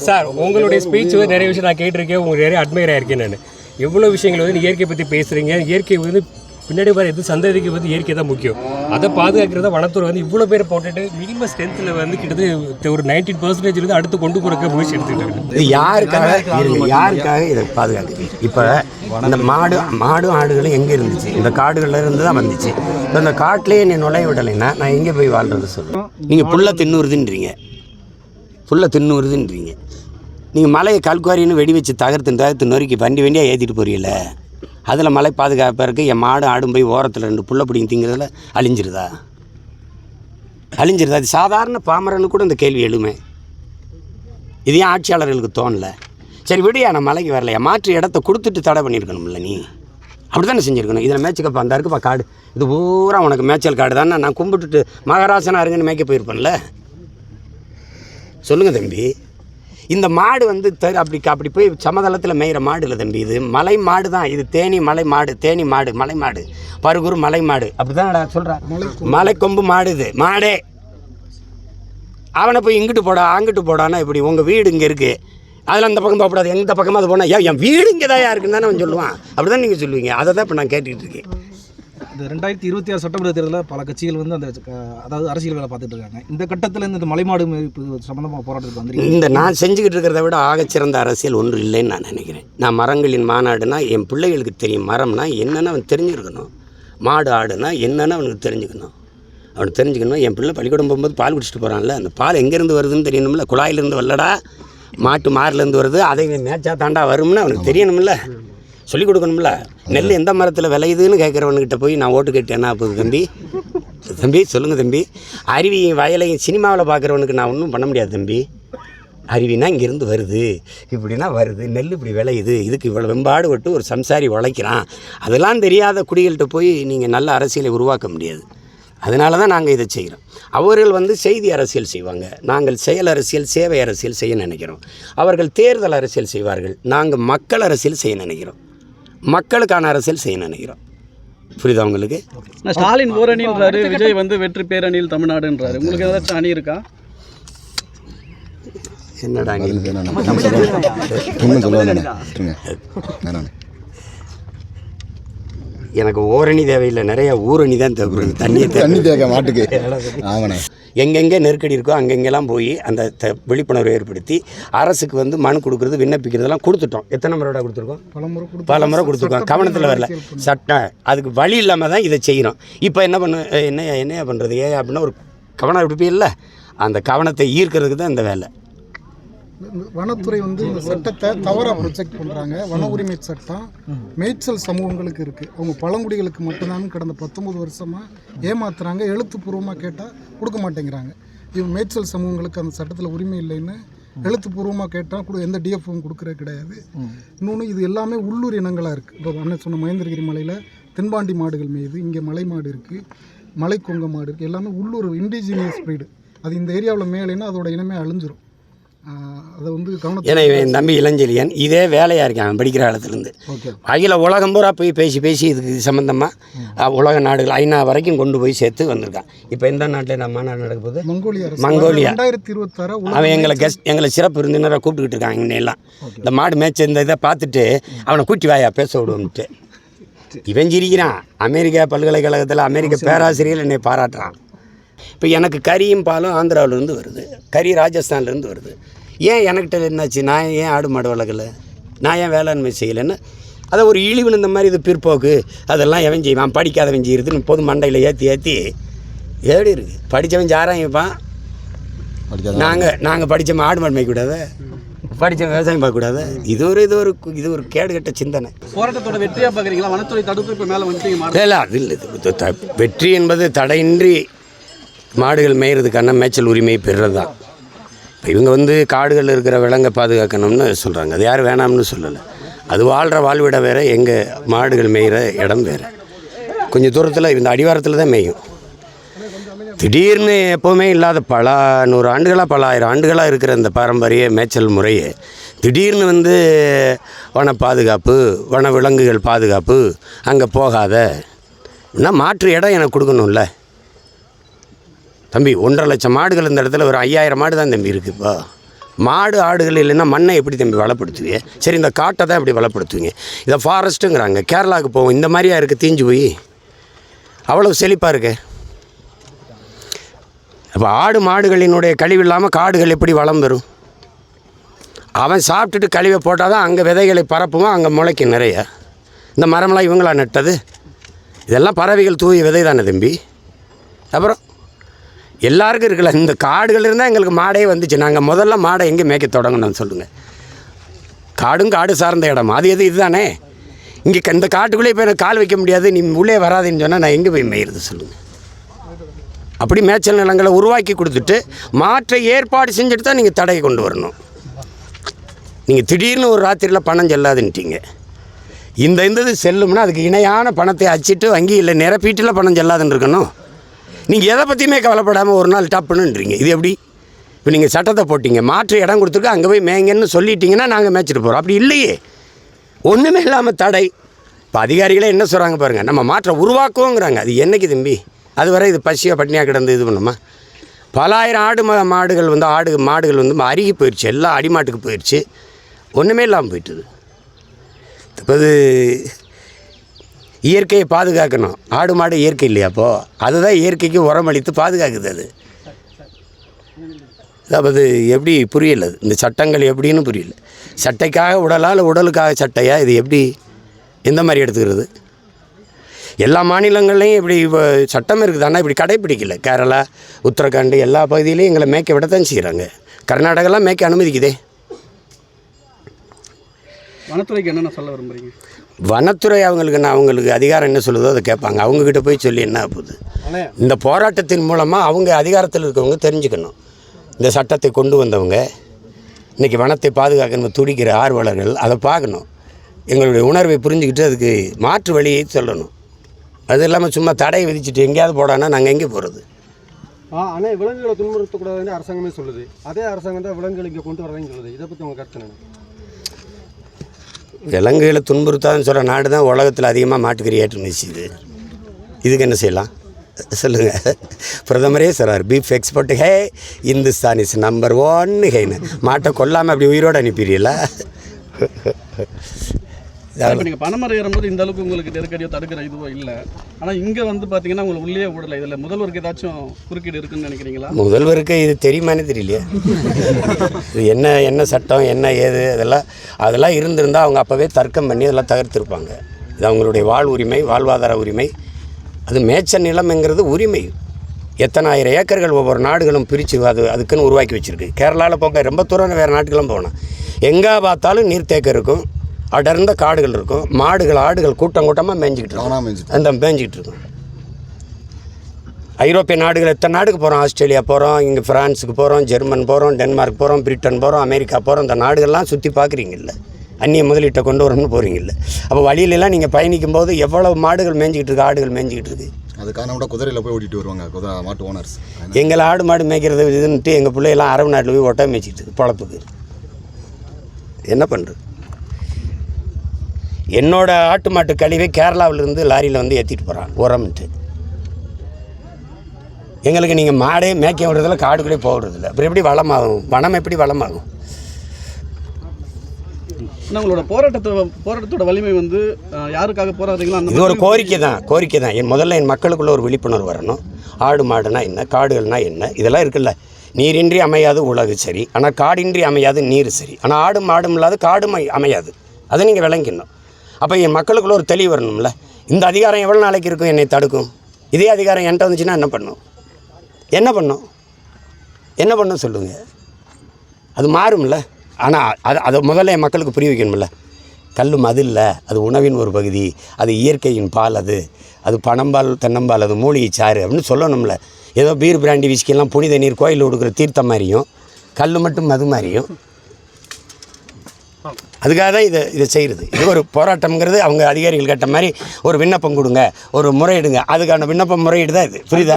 Sir உங்களுடைய speech வந்து நிறைய விஷயம் நான் கேட்டிருக்கேன். உங்களுக்கு நிறைய அட்மையர் ஆயிருக்கேன் நான். எவ்வளோ விஷயங்கள் வந்து இயற்கை பற்றி பேசுகிறீங்க இயற்கை வந்து பின்னாடி வர எது சந்ததிக்கு வந்து இயற்கை தான் முக்கியம். அதை பாதுகாக்கிறத வனத்துறை வந்து இவ்வளோ பேர் போட்டுட்டு மினிமம் ஸ்ட்ரென்த்தில் வந்து கிட்டத்தட்ட ஒரு நைன்டீன் பர்சன்டேஜ் இருந்து அடுத்து கொண்டு போகிறக்க முயற்சி எடுத்துக்கிட்டு யாருக்காக? யாருக்காக இதை பாதுகாக்குது இப்போ இந்த மாடு மாடும் ஆடுகளும் எங்கே இருந்துச்சு? இந்த காடுகளில் இருந்து தான் வந்துச்சு. இப்போ அந்த காட்டிலேயே நீ நுழைய விடலைன்னா நான் எங்கே போய் வாழ்றது சொல்லுவேன் நீங்கள் புல்லை தின்னுறுதுன்றீங்க புல்லை தின்னுறுதுன்றீங்க நீங்கள் மலையை கல்குவாரின்னு வெடி வச்சு தகர்த்து தகர்த்து நொறுக்கி வண்டி வண்டியாக ஏற்றிட்டு போறீங்களே? அதில் மலை பாதுகாப்பாக இருக்குது என் மாடு ஆடும் போய் ஓரத்தில் ரெண்டு புள்ள பிடிங்கி திங்கிறதுல அழிஞ்சிருதா? அழிஞ்சிருதா? அது சாதாரண பாமரனு கூட இந்த கேள்வி எழுமே. இது ஏன் ஆட்சியாளர்களுக்கு தோணல? சரி விடியா நான் மலைக்கு வரலையா? மாற்று இடத்த கொடுத்துட்டு தடை பண்ணியிருக்கணும்ல நீ. அப்படி தானே செஞ்சுருக்கணும்? இதில் மேய்ச்சிக்கப்பா அந்த இருக்குப்பா காடு. இது பூரா உனக்கு மேய்ச்சல் காடு தானே? நான் கும்பிட்டுட்டு மகாராசனா இருங்கன்னு மேய்க்க போயிருப்பேன்ல. சொல்லுங்கள் தம்பி. இந்த மாடு வந்து தரு அப்படி அப்படி போய் சமதளத்தில் மேயிற மாடு இல்லை தம்பி இது. மலை மாடு தான். இது தேனி மலை மாடு தேனி மாடு மலை மாடு. பருகூர் மலை மாடு. அப்படி தான் சொல்கிறேன் மலை கொம்பு மாடு இது. மாடே. அவனை போய் இங்கிட்டு போடா அங்கிட்டு போடான்னா இப்படி உங்கள் வீடு இங்கே இருக்குது அதில் அந்த பக்கம் போகக்கூடாது. எந்த பக்கமாக அது போனால் ஏன் என் வீடு இங்கே தான் இருக்குன்னு தானே அவன் சொல்லுவான். அப்படி தான் நீங்கள் சொல்லுவீங்க. அதை தான் இப்போ நான் கேட்டுக்கிட்டு இருக்கேன். இந்த ரெண்டாயிரத்தி இருபத்தி ஆறு சட்டமன்ற தேர்தலில் பல கட்சிகள் வந்து அந்த அதாவது அரசியல் வேலை பார்த்துட்டு இருக்காங்க. இந்த கட்டத்தில் இந்த மலைமாடு மேய்ப்பு சம்பந்தமாக போராட்டத்துக்கு வந்துருக்கீங்க? இந்த நான் செஞ்சுக்கிட்டு இருக்கிறத விட ஆகச்சிறந்த அரசியல் ஒன்று இல்லைன்னு நான் நினைக்கிறேன். நான் மரங்களின் மாநாடுனா என் பிள்ளைகளுக்கு தெரியும் மரம்னா என்னென்னு அவன் தெரிஞ்சிருக்கணும். மாடு ஆடுனா என்னென்னு அவனுக்கு தெரிஞ்சுக்கணும். அவனுக்கு தெரிஞ்சுக்கணும் என் பிள்ளை பள்ளிக்கூடம் போகும்போது பால் குடிச்சிட்டு போகிறான்ல அந்த பால் எங்கேருந்து வருதுன்னு தெரியணும்ல குழாயிலேருந்து வரலடா மாட்டு மாரிலேருந்து வருது அதை மேய்ச்சா தாண்டா வரும்னு அவனுக்கு தெரியணும்ல. சொல்லிக் கொடுக்கணும்ல. நெல் எந்த மரத்தில் விளையுதுன்னு கேட்குறவன்கிட்ட போய் நான் ஓட்டு கேட்டேன்னா போகுது தம்பி? தம்பி சொல்லுங்கள் தம்பி. அருவியும் வயலையும் சினிமாவில் பார்க்குறவனுக்கு நான் ஒன்றும் பண்ண முடியாது தம்பி. அருவினா இங்கேருந்து வருது. இப்படின்னா வருது. நெல் இப்படி விளையுது. இதுக்கு இவ்வளோ வெம்பாடு விட்டு ஒரு சம்சாரி உழைக்கிறான். அதெல்லாம் தெரியாத குடிகள்கிட்ட போய் நீங்கள் நல்ல அரசியலை உருவாக்க முடியாது. அதனால தான் நாங்கள் இதை செய்கிறோம் அவர்கள் வந்து செய்தி அரசியல் செய்வாங்க. நாங்கள் செயல் அரசியல் சேவை அரசியல் செய்ய நினைக்கிறோம். அவர்கள் தேர்தல் அரசியல் செய்வார்கள். நாங்கள் மக்கள் அரசியல் செய்ய நினைக்கிறோம். மக்களுக்கான அரசியல் செய்ய நினைக்கிறோம். புரியுதா உங்களுக்கு? நான் ஸ்டாலின் ஓரணின்றாரு விஜய் வந்து வெற்றி பேரணியில் தமிழ்நாடுன்றாரு. உங்களுக்கு ஏதாச்சும் அணி இருக்கா? என்னடா நீ ஒன்றும் சொல்ல வேணாம் விட்டுருங்க வேணாண்ணே எனக்கு ஓரணி தேவையில்லை நிறைய ஊரணி தான் தேவைப்படுது தண்ணியை தேவை. தண்ணி தேக்க மாட்டுக்கு. ஆமாண்ணே எங்கெங்கே நெருக்கடி இருக்கோ அங்கெங்கெல்லாம் போய் அந்த த விழிப்புணர்வு ஏற்படுத்தி அரசுக்கு வந்து மனு கொடுக்குறது விண்ணப்பிக்கிறதெல்லாம் கொடுத்துட்டோம். எத்தனை முறையோட கொடுத்துருக்கோம்? பல முறை கொடுத்துருக்கோம். கவனத்தில் வரல. சட்டம் அதுக்கு வழி இல்லாமல் தான் இதை செய்கிறோம் இப்போ என்ன பண்ணு என்ன என்னையா பண்ணுறது ஏன் அப்படின்னா ஒரு கவனம் எடுப்பே இல்லை. அந்த கவனத்தை ஈர்க்கிறதுக்கு தான் இந்த வேலை. வனத்துறை வந்து இந்த சட்டத்தை தவறாக ப்ரொஜெக்ட் பண்ணுறாங்க வன உரிமை சட்டம் மேய்ச்சல் சமூகங்களுக்கு இருக்குது அவங்க பழங்குடிகளுக்கு மட்டும்தான் கடந்த பத்தொம்பது வருஷமாக ஏமாத்துறாங்க. எழுத்துப்பூர்வமாக கேட்டால் கொடுக்க மாட்டேங்கிறாங்க. இவங்க மேய்ச்சல் சமூகங்களுக்கு அந்த சட்டத்தில் உரிமை இல்லைன்னு எழுத்துப்பூர்வமாக கேட்டால் கூட எந்த டிஎஃப்பும் கொடுக்குறது கிடையாது. இன்னொன்று இது எல்லாமே உள்ளூர் இனங்களாக இருக்குது இப்போ அண்ணன் சொன்ன மகேந்திரகிரி மலையில் தென்பாண்டி மாடுகள் மேயுது. இங்கே மலை மாடு இருக்குது மலைக்கொங்க மாடு இருக்குது எல்லாமே உள்ளூர் இண்டிஜினியஸ் ஸ்பீடு அது இந்த ஏரியாவில் மேலேன்னா அதோட இனமே அழிஞ்சிரும். அதை வந்து கவனத்தில் ஏன்னா என் தம்பி இளஞ்செழியன். இதே வேலையாக இருக்கான் அவன் படிக்கிற காலத்துலேருந்து. அகில உலகம் பூரா போய் பேசி பேசி இதுக்கு சம்மந்தமாக உலக நாடுகள் ஐநா வரைக்கும் கொண்டு போய் சேர்த்து வந்திருக்கான். இப்போ எந்த நாட்டில் நம்ம மாநாடு நடக்க போகுது? Mongolia Mongolia. ரெண்டாயிரத்தி இருபத்தாறு அவன் எங்களை கெஸ்ட் எங்களை சிறப்பு விருந்தினராக கூப்பிட்டுக்கிட்டு இருக்காங்க இன்னையெல்லாம் இந்த மாடு மேய்ச்ச இந்த இதை பார்த்துட்டு அவனை கூட்டி வாயா பேச விடுவோம்ட்டு. இவன் சிரிக்கிறான். அமெரிக்கா பல்கலைக்கழகத்தில் அமெரிக்க பேராசிரியர் என்னை பாராட்டுறான். இப்போ எனக்கு கறியும் பாலும் ஆந்திராவிலேருந்து வருது. கறி ராஜஸ்தான்லேருந்து வருது. ஏன் எனக்கிட்ட என்னாச்சு? நான் ஏன் ஆடு மாடு வளர்க்கல? நான் ஏன் வேளாண்மை செய்யலைன்னு? அதை ஒரு இழிவு இந்த மாதிரி இது பிற்போக்கு. அதெல்லாம் எவன் செய்வான்? படிக்காதவன் செய்கிறதுன்னு பொது மண்டையில் ஏற்றி ஏற்றி ஏடி இருக்குது படித்தவன் வைப்பான். படிக்காத நாங்கள் நாங்கள் படித்த மாடு மாடு மேய்க்கூடாது படித்த விவசாயம் பார்க்கக்கூடாது? இது ஒரு இது ஒரு இது ஒரு கேடுகட்ட சிந்தனை. போராட்டத்தோட வெற்றியா பாக்குறீங்களா வனத்துறை தடுப்பு இப்ப மேல வந்துட்டீங்க இல்லை அது இல்லை. வெற்றி என்பது தடையின்றி மாடுகள் மேய்கிறதுக்கான மேய்ச்சல் உரிமை பெறுறது? தான் இப்போ இவங்க வந்து காடுகளில் இருக்கிற விலங்கை பாதுகாக்கணும்னு சொல்கிறாங்க அது யாரும் வேணாம்னு சொல்லலை. அது வாழ்கிற வாழ்விடம் வேறு எங்கள் மாடுகள் மேய்கிற இடம் வேறு. கொஞ்சம் தூரத்தில் இந்த அடிவாரத்தில் தான் மேயும். திடீர்னு எப்போவுமே இல்லாத பல நூறு ஆண்டுகளாக பல ஆயிரம் ஆண்டுகளாக இருக்கிற இந்த பாரம்பரிய மேய்ச்சல் முறையை திடீர்னு வந்து வன பாதுகாப்பு வன விலங்குகள் பாதுகாப்பு அங்கே போகாத இன்னும் மாற்று இடம் எனக்கு கொடுக்கணும்ல? தம்பி ஒன்றரை லட்சம் மாடுகள் இந்த இடத்துல ஒரு ஐயாயிரம் மாடு தான் தம்பி இருக்குது இப்போ மாடு ஆடுகள் இல்லைன்னா மண்ணை எப்படி தம்பி வளப்படுத்துவீங்க? சரி இந்த காட்டை தான் எப்படி வளப்படுத்துவீங்க. இதை ஃபாரஸ்ட்டுங்கிறாங்க. கேரளாவுக்கு போவோம். இந்த மாதிரியா இருக்குது தீஞ்சு போய்? அவ்வளோ செழிப்பாக இருக்கு. இப்போ ஆடு மாடுகளினுடைய கழிவு இல்லாமல் காடுகள் எப்படி வளம் பெறும்? அவன் சாப்பிட்டுட்டு கழிவை போட்டால் தான் அங்கே விதைகளை பரப்புவோம் அங்கே முளைக்கும் நிறைய? இந்த மரமெல்லாம் இவங்களா நட்டது? இதெல்லாம் பறவைகள் தூய விதை தானே தம்பி? அப்புறம்? எல்லாருக்கும் இருக்கல இந்த காடுகள் இருந்தால் எங்களுக்கு மாடே வந்துச்சு. நாங்கள் முதல்ல மாடை எங்கே மேய்க்க தொடங்கணும்னு சொல்லுங்கள் காடும் காடு சார்ந்த இடம். அது எது இதுதானே? இங்கே இந்த காட்டுக்குள்ளே போய் எனக்கு கால் வைக்க முடியாது. நீ உள்ளே வராதுன்னு சொன்னால் நான் எங்கே போய் மேயிறது சொல்லுங்கள் அப்படி மேய்ச்சல் நிலங்களை உருவாக்கி கொடுத்துட்டு மாற்ற ஏற்பாடு செஞ்சுட்டு தான் நீங்கள் தடையை கொண்டு வரணும். நீங்கள் திடீர்னு ஒரு ராத்திரியில் பணம் செல்லாதுன்ட்டீங்க. இந்த இந்த இது செல்லும்னா அதுக்கு இணையான பணத்தை அச்சிட்டு வங்கியில் நிரப்பிட்டுல பணம் செல்லாதுன்னு இருக்கணும். நீங்கள் எதை பற்றியுமே கவலைப்படாமல் ஒரு நாள் டப்புன்னுன்றீங்க இது எப்படி? இப்போ நீங்கள் சட்டத்தை போட்டீங்க மாற்று இடம் கொடுத்துருக்கு அங்கே போய் மேங்கன்னு சொல்லிட்டீங்கன்னா நாங்கள் மேய்ச்சிட்டு போகிறோம் அப்படி இல்லையே. ஒன்றுமே இல்லாமல் தடை. இப்போ அதிகாரிகளே என்ன சொல்கிறாங்க பாருங்கள் நம்ம மாற்றை உருவாக்குவோங்கிறாங்க. அது என்னைக்கு தம்பி? அது வரை இது பசியாக பட்னியாக கிடந்து இது பண்ணுமா? பலாயிரம் ஆடு மாடுகள் வந்து ஆடு மாடுகள் வந்து அருகி போயிடுச்சு எல்லாம் அடிமாட்டுக்கு போயிடுச்சு ஒன்றுமே இல்லாமல் போயிட்டுது. இப்போ இயற்கையை பாதுகாக்கணும். ஆடு மாடு இயற்கை இல்லையா அப்போது அதுதான் இயற்கைக்கு உரமளித்து பாதுகாக்குது அது. அது எப்படி புரியல? அது. இந்த சட்டங்கள் எப்படின்னு புரியல. சட்டைக்காக உடலா இல்லை உடலுக்காக சட்டையா? இது எப்படி? எந்த மாதிரி எடுத்துக்கிறது? எல்லா மாநிலங்கள்லையும் இப்படி இப்போ சட்டம் இருக்குது. ஆனால் இப்படி கடைப்பிடிக்கல. கேரளா உத்தரகாண்ட் எல்லா பகுதியிலையும் எங்களை மேய்க்க விடத்தான் செய்கிறாங்க கர்நாடகாலாம் மேய்க்க அனுமதிக்குதே. வனத்துறைக்கு என்னென்ன சொல்ல விரும்புகிறீங்க வனத்துறை அவங்களுக்கு நான் அவங்களுக்கு அதிகாரம் என்ன சொல்லுதோ அதை கேட்பாங்க. அவங்கக்கிட்ட போய் சொல்லி என்ன போகுது இந்த போராட்டத்தின் மூலமாக அவங்க அதிகாரத்தில் இருக்கவங்க தெரிஞ்சுக்கணும். இந்த சட்டத்தை கொண்டு வந்தவங்க இன்றைக்கி வனத்தை பாதுகாக்கணும் துடிக்கிற ஆர்வலர்கள் அதை பார்க்கணும். எங்களுடைய உணர்வை புரிஞ்சுக்கிட்டு அதுக்கு மாற்று வழியை சொல்லணும். அது இல்லாமல் சும்மா தடையை விதிச்சுட்டு எங்கேயாவது போடான்னா நாங்கள் எங்கே போகிறது ஆனால் விலங்குகளை துன்புறுத்தக்கூடாதுன்னு அரசாங்கமே சொல்லுது. அதே அரசாங்கம் தான் விலங்குகள் இங்கே கொண்டு வரலைன்னு சொல்லுது. இதை பற்றி உங்கள் கருத்து விலங்குகளை துன்புறுத்தாதுன்னு சொல்கிற நாடு தான் உலகத்தில் அதிகமாக மாட்டுக்கறி ஏற்றுமதி செய்யுது. இதுக்கு என்ன செய்யலாம்? சொல்லுங்கள் பிரதமரே சொல்கிறார் beef export hey Hindustan is number ஒன்னு ஹேன்னு. மாட்டை கொல்லாமல் அப்படி உயிரோடு அனுப்பிடுறீங்களா இப்போ நீங்கள் பனைமரம் ஏறும்போது இந்த அளவுக்கு உங்களுக்கு நெருக்கடியோ தடுக்கிற இதுவோ இல்லை. ஆனால் இங்கே வந்து பார்த்தீங்கன்னா உங்களுக்கு உள்ளே விடலை. இதில் முதல்வருக்கு ஏதாச்சும் குறுக்கீடு இருக்குன்னு நினைக்கிறீங்களா? முதல்வருக்கு இது தெரியுமானே தெரியலையே. இது என்ன என்ன சட்டம் என்ன ஏது அதெல்லாம் அதெல்லாம் இருந்திருந்தால் அவங்க அப்போவே தர்க்கம் பண்ணி அதெல்லாம் தகர்த்திருப்பாங்க. இது அவங்களுடைய வாழ் உரிமை வாழ்வாதார உரிமை. அது மேய்ச்சல் நிலம்ங்கிறது உரிமை. எத்தனை ஆயிரம் ஏக்கர்கள் ஒவ்வொரு நாடுகளும் பிரித்து அது அதுக்குன்னு உருவாக்கி வச்சுருக்கு. கேரளாவில் போங்க ரொம்ப தூரம் வேறு நாட்டுக்கெல்லாம் போகணும் எங்கே பார்த்தாலும் நீர்த்தேக்கம் இருக்கும். அடர்ந்த காடுகள் இருக்கும். மாடுகள் ஆடுகள் கூட்டம் கூட்டமாக மேய்ஞ்சிக்கிட்டு இருக்கும். அந்த மேய்ஞ்சிக்கிட்டு இருக்கும். ஐரோப்பிய நாடுகள் எத்தனை நாடுக்கு போகிறோம் ஆஸ்திரேலியா போகிறோம் இங்கே ஃப்ரான்ஸுக்கு போகிறோம் ஜெர்மன் போகிறோம் டென்மார்க் போகிறோம் பிரிட்டன் போகிறோம் அமெரிக்கா போகிறோம் இந்த நாடுகள்லாம் சுற்றி பார்க்குறீங்கல்ல. அந்நிய முதலீட்டை கொண்டு வரணும்னு போகிறீங்கல்ல அப்போ வழியிலலாம் நீங்கள் பயணிக்கும் போது எவ்வளவு மாடுகள் மேய்ஞ்சிக்கிட்டு இருக்கு ஆடுகள் மேய்ஞ்சிக்கிட்டு இருக்கு? அதுக்கான கூட குதிரையில் போய் ஓட்டிட்டு வருவாங்க குதிரை மாட்டு ஓனர்ஸ் எங்களை ஆடு மாடு மேய்க்கிறது இதுன்ட்டு எங்கள் பிள்ளையெல்லாம் அரபு நாட்டில் போய் ஒட்டை மேய்ச்சிட்டு இருக்கு பொழப்புக்கு. என்ன பண்ணுறது என்னோட ஆட்டு மாட்டு கழிவை கேரளாவிலேருந்து லாரியில் வந்து ஏற்றிட்டு போகிறான் உரம்ன்ட்டு எங்களுக்கு நீங்கள் மாடே மேய்க்க விடுறதில்ல காடுக்குள்ளே போடுறதில்ல அப்புறம் எப்படி வளமாகும்? வனம் எப்படி வளமாகும்? ஆனால் உங்களோட போராட்டத்தை போராட்டத்தோட வலிமை வந்து யாருக்காக போராடுறீங்களோ இது ஒரு கோரிக்கை தான். கோரிக்கை தான். என் முதல்ல என் மக்களுக்குள்ள ஒரு விழிப்புணர்வு வரணும். ஆடு மாடுனா என்ன? காடுகள்னா என்ன? இதெல்லாம் இருக்குல்ல. நீரின்றி அமையாது உலகு சரி. ஆனால் காடின்றி அமையாது நீர் சரி. ஆனால் ஆடும் மாடும் இல்லாத காடும் அமை- அமையாது. அதை நீங்கள் விளங்கிடணும். அப்போ என் மக்களுக்குள்ள ஒரு தெளிவு வரணும்ல. இந்த அதிகாரம் எவ்வளோ நாளைக்கு இருக்கும்? என்னை தடுக்கும். இதே அதிகாரம் என்கிட்ட வந்துச்சுன்னா என்ன பண்ணும்? என்ன பண்ணும்? என்ன பண்ணும் சொல்லுங்கள் அது மாறும்ல. ஆனால் அது அதை முதல்ல என் மக்களுக்கு புரிய வைக்கணும்ல. கல் மது இல்லை அது உணவின் ஒரு பகுதி. அது இயற்கையின் பால் அது. அது பணம்பால் தென்னம்பால் அது மூலிகை சாறு அப்படின்னு சொல்லணும்ல. ஏதோ பீர் பிராண்டி விஸ்கிலாம் புனித நீர் கோயிலில் கொடுக்குற தீர்த்தம் மாதிரியும் கல் மட்டும் மது மாதிரியும் அதுக்காக தான் இதை இதை செய்கிறது. இது ஒரு போராட்டம்ங்கிறது அவங்க அதிகாரிகள் கேட்ட மாதிரி ஒரு விண்ணப்பம் கொடுங்க ஒரு முறையிடுங்க. அதுக்கான விண்ணப்பம் முறையீடு தான் இது. புரியுதா?